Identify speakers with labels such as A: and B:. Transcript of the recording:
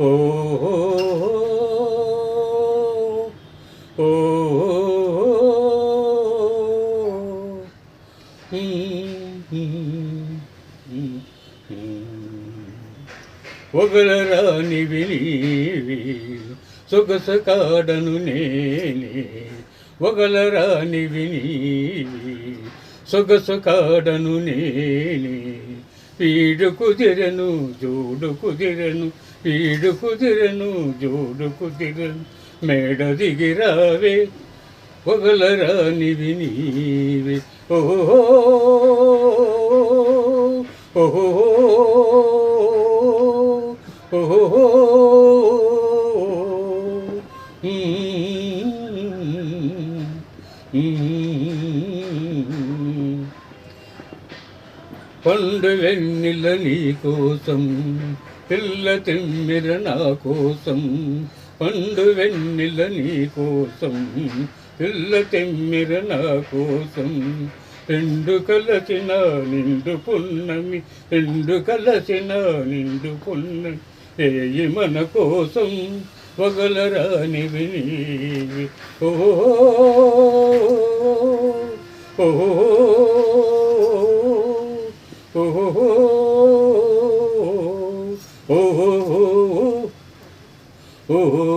A: ఓ ఓ ఒగలరానివి సొగస కాడను నేనే. ఒకలరాని నీవి సొగస కాడను నేనే. ఈడు కుదిరను జోడు కుదిరను ఈడు కుదిరను జోడు కుదిరను మేడ దిగిరావే పొగలరానివి నీవే. ఓహో ఓహో ఓహో పండు వెన్నెల నీ కోసం పిల్ల తిమ్మిర నా కోసం పండు వెన్నెల నీ కోసం పిల్ల తిమ్మిర నా కోసం రెండు కలసిన నిండు పున్నమి రెండు కలసిన నిండు పున్నమి ఏయి మన కోసం వగలరాని విని ఓహో ఓహో 오호호 오호호 오호호